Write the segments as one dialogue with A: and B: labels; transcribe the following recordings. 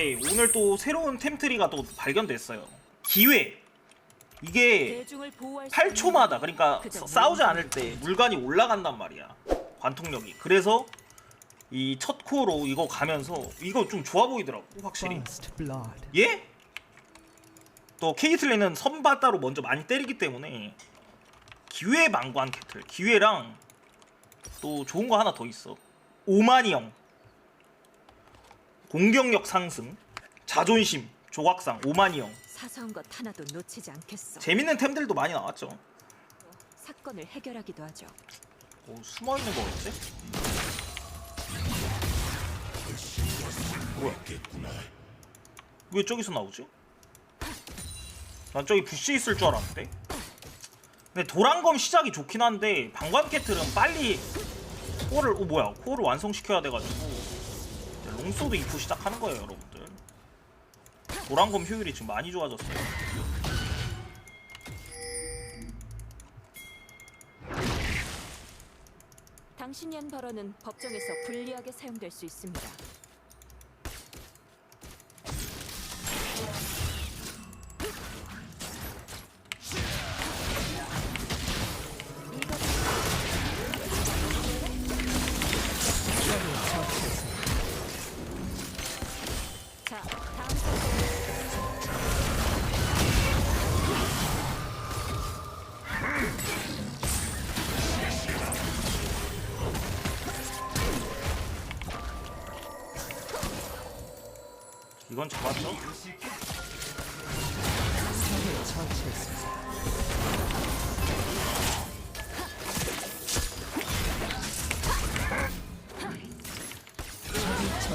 A: 오케이. 오늘 또 새로운 템트리가 또 발견됐어요. 기회. 이게
B: 대중을 보호할 수
A: 8초마다.
B: 있는
A: 그러니까 싸우지 않을 때 물관이 올라간단 말이야. 관통력이. 그래서 이 첫 코어로 이거 가면서 이거 좀 좋아 보이더라고 확실히. 예? 또 케이틀린은 선바다로 먼저 많이 때리기 때문에 기회 망관 캐틀. 기회랑 또 좋은 거 하나 더 있어. 오마니 형 공격력 상승 자존심 조각상 오마니 형
B: 사소한 것 하나도 놓치지 않겠어.
A: 재밌는 템들도 많이 나왔죠
B: 사건을 해결하기도 하죠.
A: 오, 숨어 있는 거겠지? 뭐야 왜 저기서 나오지? 난 저기 부시 있을 줄 알았는데 근데 도란검 시작이 좋긴 한데 방관 캐틀은 빨리 코어를 오 뭐야 코어를 완성시켜야 돼가지고 롱소드 이프 시작하는 거예요 여러분들 도란검 효율이 지금 많이 좋아졌어요
B: 당신이 한 발언은 법정에서 불리하게 사용될 수 있습니다.
A: 이건 잡았죠?
C: 처치했습니다.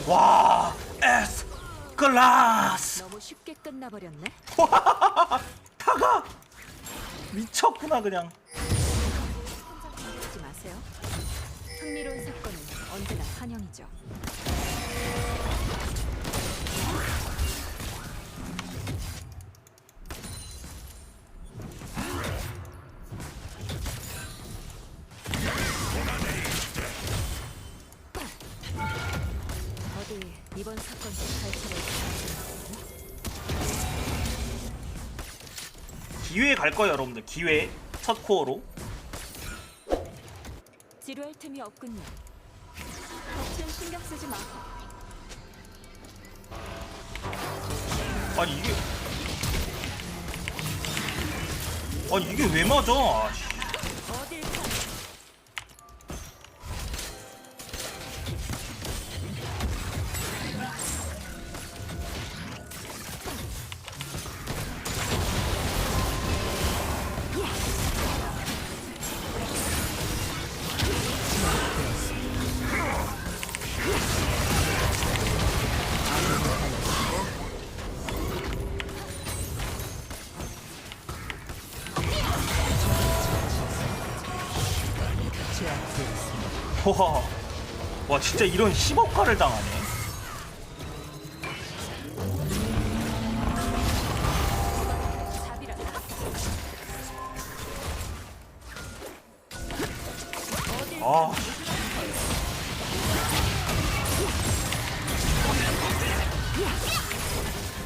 A: 와 에스 클라스
B: 너무 쉽게 끝나버렸네.
A: 타가 미쳤구나 그냥
B: 마세요. 흥미로운 사건은 언제나 환영이죠.
A: 기회에 갈 거예요 여러분들 기회 첫 코어로
B: 지루할 틈이 없군요. 덕분 신경 쓰지 마.
A: 아니 이게 아니 이게 왜 맞아 아, 씨. 와, 와 진짜 이런 10억화를 당하네 아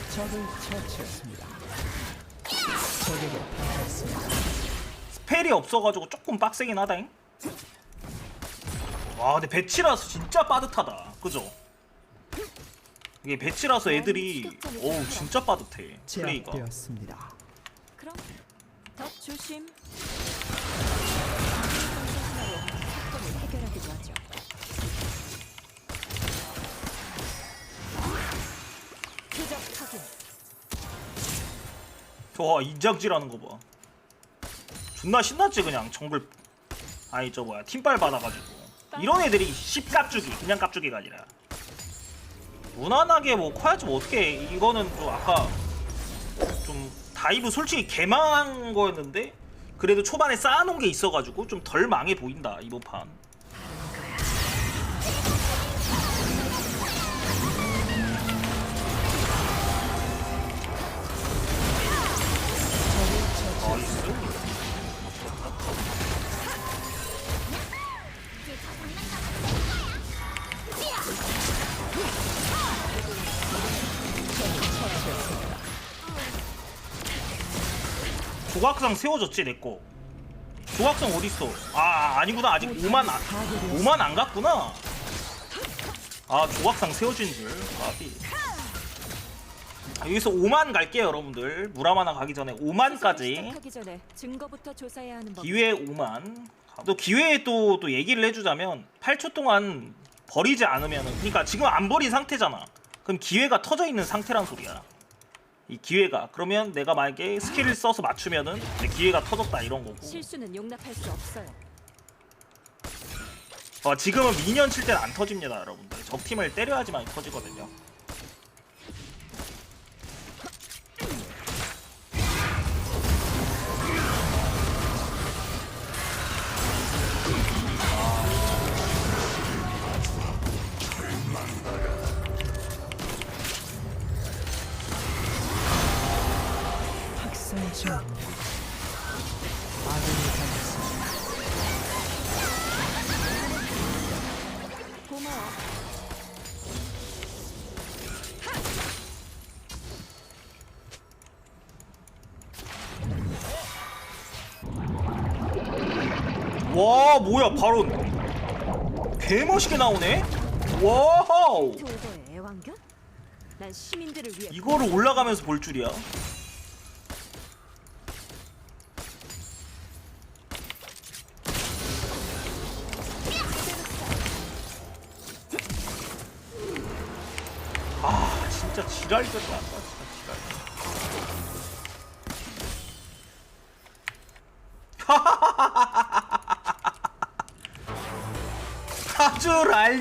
C: 적을 처치했습니다. 적에게 당했습니다.
A: 스펠이 없어가지고 조금 빡세긴 하다잉 와 근데 배치라서 진짜 빠듯하다 그죠? 이게 배치라서 애들이 어우 진짜 빠듯해 플레이가
C: 제압되었습니다.
B: 그럼 더 조심. 사건을 해결하기도 하죠. 표적 확인.
A: 와 인장질하는 거봐 존나 신났지 그냥 정글 아니 저 뭐야 팀빨 받아가지고 이런 애들이 씹깝주기 그냥 깝주기가 아니라. 무난하게 뭐 커야지 뭐 어떻게 이거는 또 아까 좀 다이브 솔직히 개망한 거였는데 그래도 초반에 쌓아놓은 게 있어가지고 좀 덜 망해 보인다 이번 판 조각상 세워졌지 내거. 조각상 어딨어? 아 아니구나. 아직 5만 안, 5만 안 갔구나. 아 조각상 세워진 줄. 아비. 아, 여기서 5만 갈게요 여러분들. 무라마나 가기 전에
B: 수사를
A: 5만까지.
B: 시작하기 전에 증거부터 조사해야 하는 법.
A: 기회 5만. 또 기회에 또, 또 얘기를 해주자면 8초 동안 버리지 않으면 그러니까 지금 안 버린 상태잖아. 그럼 기회가 터져 있는 상태란 소리야 이 기회가. 그러면 내가 만약에 스킬을 써서 맞추면은 내 기회가 터졌다 이런 거고.
B: 실수는 용납할 수 없어요.
A: 어, 지금은 미니언 칠 때는 안 터집니다 여러분들. 적 팀을 때려야지만 터지거든요 와 뭐야 바로. 개멋있게 나오네? 와우! 이거를 올라가면서 볼 줄이야. 아 진짜 아까 진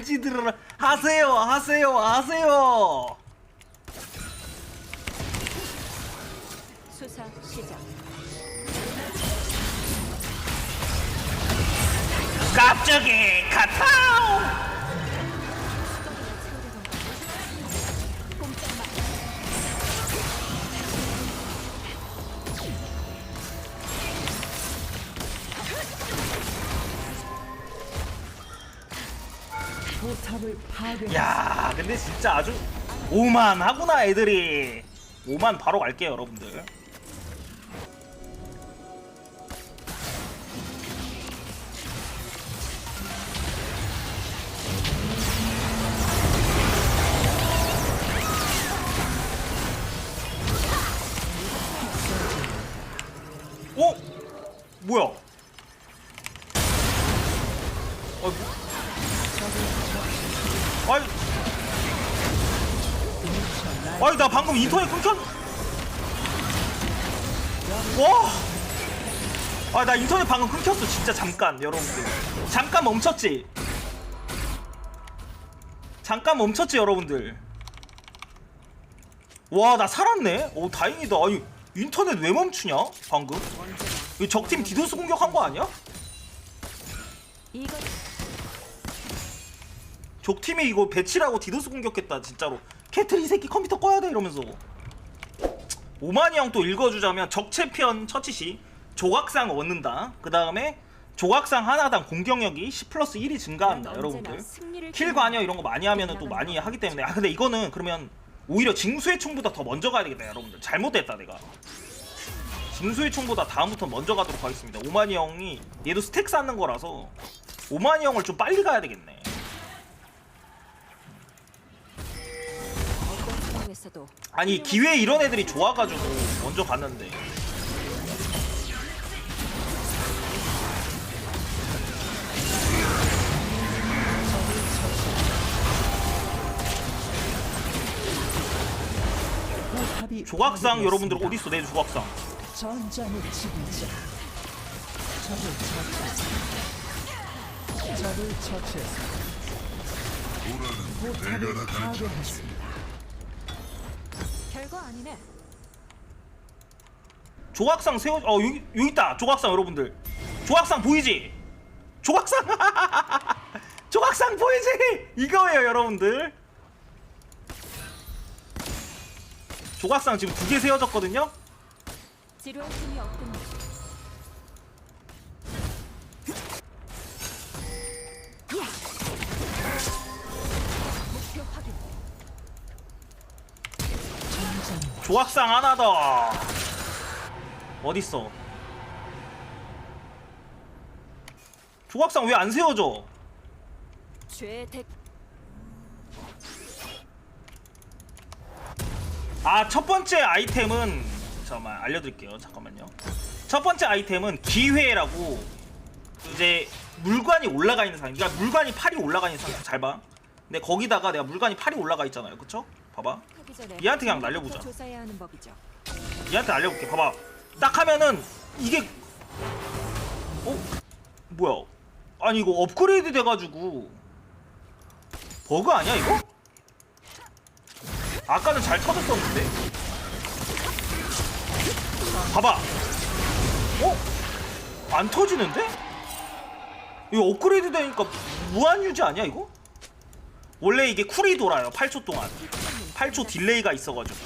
A: 알지들을 하세요 하세요 하세요
B: 수사 시작.
A: 갑자기 카타오 야 근데 진짜 아주 오만하구나 애들이 오만 바로 갈게요 여러분들 어? 뭐야? 어, 뭐... 아니 아니 나 방금 인터넷 끊겼 와! 아 나 인터넷 방금 끊겼어 진짜 잠깐 여러분들. 잠깐 멈췄지? 잠깐 멈췄지 여러분들? 와 나 살았네? 오 다행이다. 아니 인터넷 왜 멈추냐 방금? 이 적팀 디도스 공격한 거 아니야?
B: 이거
A: 적팀이 이거 배치라고 디도스 공격했다 진짜로. 캐틀 이 새끼 컴퓨터 꺼야 돼 이러면서. 오만이 형 또 읽어주자면 적챔피언 처치시 조각상 얻는다. 그 다음에 조각상 하나당 공격력이 10 플러스 1이 증가한다
B: 난
A: 여러분들. 킬 관여 이런 거 많이 하면 은 또 많이 하기 때문에. 아 근데 이거는 그러면 오히려 징수의 총보다 더 먼저 가야 되겠다 여러분들. 잘못됐다 내가. 징수의 총보다 다음부터 먼저 가도록 하겠습니다. 오만이 형이 얘도 스택 쌓는 거라서 오만이 형을 좀 빨리 가야 되겠네
B: 상황에서도
A: 아니 기회 이런 애들이 좋아가지고 먼저 갔는데 조각상 여러분들. 어딨어 내 조각상
C: 전장의 지배자. 적을 처치했습니다. 적을 처치했습니다. 포탑을 파괴했습니다.
B: 아니네.
A: 조각상 세워 어 여기 여기 있다. 조각상 여러분들. 조각상 보이지? 조각상! 조각상 보이지? 이거예요 여러분들. 조각상 지금 두 개 세워졌거든요?
B: 지루할 틈이 없군요.
A: 조각상 하나 더. 어딨어? 조각상 왜 안 세워져?
B: 죄택.
A: 아 첫번째 아이템은 잠깐만 알려드릴게요. 잠깐만요. 첫번째 아이템은 기회라고 이제 물관이 올라가 있는 상황. 그러니까 물관이 팔이 올라가 있는 상태 잘봐. 근데 거기다가 내가 물관이 팔이 올라가 있잖아요. 그쵸? 봐봐. 얘한테 그냥 날려보자.
B: 하는 법이죠.
A: 얘한테 알려볼게 봐봐 딱 하면은 이게 어? 뭐야 아니 이거 업그레이드 돼가지고 버그 아니야 이거? 아까는 잘 터졌었는데 봐봐 어? 안 터지는데? 이거 업그레이드 되니까 무한 유지 아니야 이거? 원래 이게 쿨이 돌아요 8초 동안 8초 딜레이가 있어가지고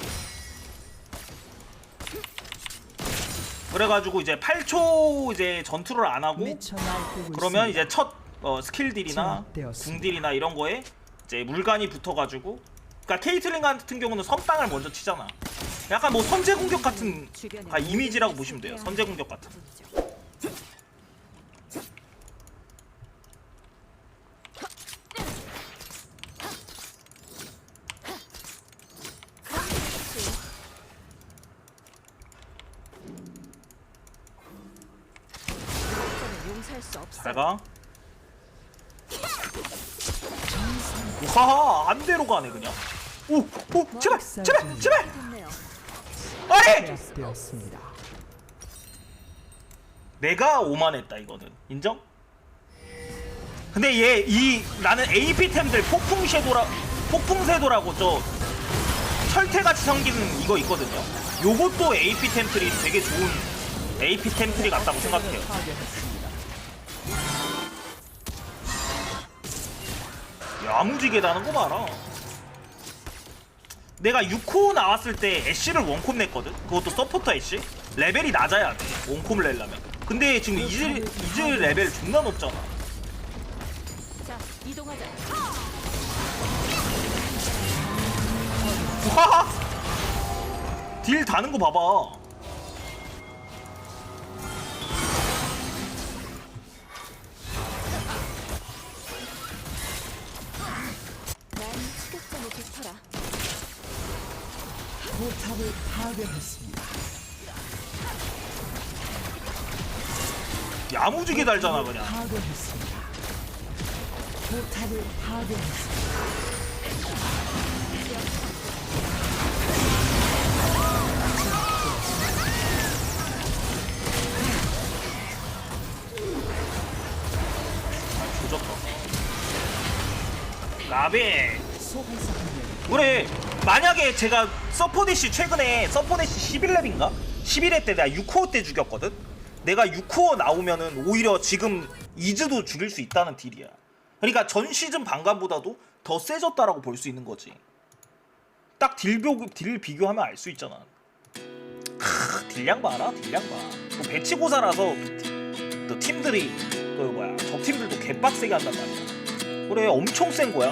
A: 그래가지고 이제 8초 이제 전투를 안 하고 그러면. 이제 첫 어, 스킬 딜이나
C: 제압되었습니다.
A: 궁딜이나 이런 거에 이제 물간이 붙어가지고 그러니까 케이틀린 같은 경우는 선빵을 먼저 치잖아. 약간 뭐 선제 공격 같은 아, 이미지라고 보시면 돼요. 선제 공격 같은.
B: 부분이죠. 이것저것 용서할 수 없어.
A: 잘 가. 와 안대로 가네 그냥. 오, 오, 제발, 제발, 제발. 아니! 내가 오만했다 이거는 인정? 근데 얘 이 나는 AP템들 폭풍 섀도라 폭풍 쇄도라고 저 철퇴같이 생기는 이거 있거든요. 요것도 AP 템플이 되게 좋은 AP 템플이 같다고 생각해요.
C: 파괴했습니다.
A: 야무지게 다는 거 봐라. 내가 6호 나왔을 때 애쉬를 원콤 냈거든. 그것도 서포터 애쉬. 레벨이 낮아야 돼. 원콤을 내려면. 근데 지금 이즈 이즈 레벨 존나 높잖아.
B: 자, 이동하자.
A: 와! 딜 다는 거 봐봐.
C: 포탑을 파괴했습니다.
A: 야무지게 달잖아 그냥.
C: 파괴했습니다. 포탑을 파괴했습니다.
A: 아, 조졌다. 라베.
C: 소환사 한 명.
A: 그래. 만약에 제가 서포데시 최근에 서포데시 11렙인가? 11회 때 내가 6코어 때 죽였거든. 내가 6코어 나오면은 오히려 지금 이즈도 죽일 수 있다는 딜이야. 그러니까 전 시즌 방감보다도 더 세졌다라고 볼 수 있는 거지. 딱 딜비, 딜 비교하면 알 수 있잖아. 크, 딜량 봐라, 딜량 봐. 또 배치고사라서 또, 팀들이 그 뭐야 적 팀들도 개빡세게 한단 말이야. 그래 엄청 센 거야